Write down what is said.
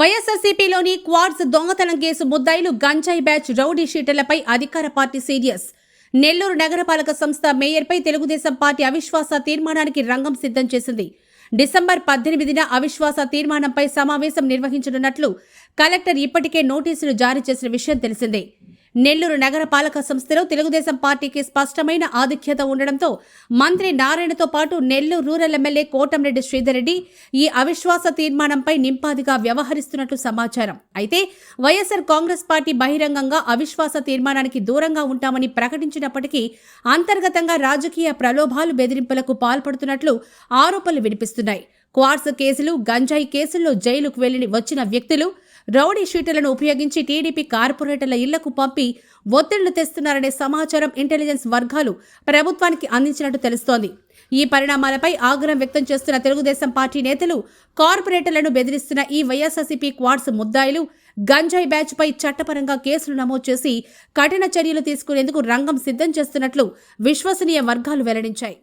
వైఎస్ఆర్సీపీలోని quartz దొంగతనం case ముద్దాయిలు గంజాయి బ్యాచ్ రౌడీ షీటర్లపై అధికార పార్టీ సీరియస్. నెల్లూరు నగరపాలక సంస్థ మేయర్పై తెలుగుదేశం పార్టీ అవిశ్వాస తీర్మానానికి రంగం సిద్ధం చేసింది. డిసెంబర్ పద్దెనిమిదిన అవిశ్వాస తీర్మానంపై సమావేశం నిర్వహించనున్నట్లు కలెక్టర్ ఇప్పటికే నోటీసులు జారీ చేసిన విషయం తెలిసిందే. నెల్లూరు నగరపాలక సంస్థలో తెలుగుదేశం పార్టీకి స్పష్టమైన ఆధిక్యత ఉండడంతో మంత్రి నారాయణతో పాటు నెల్లూరు రూరల్ ఎమ్మెల్యే కోటంరెడ్డి శ్రీధరెడ్డి ఈ అవిశ్వాస తీర్మానంపై నింపాదిగా వ్యవహరిస్తున్నట్లు సమాచారం. అయితే వైఎస్ఆర్ కాంగ్రెస్ పార్టీ బహిరంగంగా అవిశ్వాస తీర్మానానికి దూరంగా ఉంటామని ప్రకటించినప్పటికీ అంతర్గతంగా రాజకీయ ప్రలోభాలు బెదిరింపులకు పాల్పడుతున్నట్లు ఆరోపణలు వినిపిస్తున్నాయి. క్వార్ట్స్ కేసులు గంజాయి కేసుల్లో జైలుకు వెళ్ళి వచ్చిన వ్యక్తులు రౌడీ షీటర్లను ఉపయోగించి టీడీపీ కార్పొరేటర్ల ఇళ్ళకు పంపి ఒత్తిళ్ళు తెస్తున్నారనే సమాచారం ఇంటెలిజెన్స్ వర్గాలు ప్రభుత్వానికి అందించినట్టు తెలుస్తోంది. ఈ పరిణామాలపై ఆగ్రహం వ్యక్తం చేస్తున్న తెలుగుదేశం పార్టీ నేతలు కార్పొరేటర్లను బెదిరిస్తున్న ఈ వైఎస్ఆర్సీపీ క్వాడ్స్ ముద్దాయిలు గంజాయి బ్యాచ్పై చట్టపరంగా కేసులు నమోదు చేసి కఠిన చర్యలు తీసుకునేందుకు రంగం సిద్ధం చేస్తున్నట్లు విశ్వసనీయ వర్గాలు వెల్లడించాయి.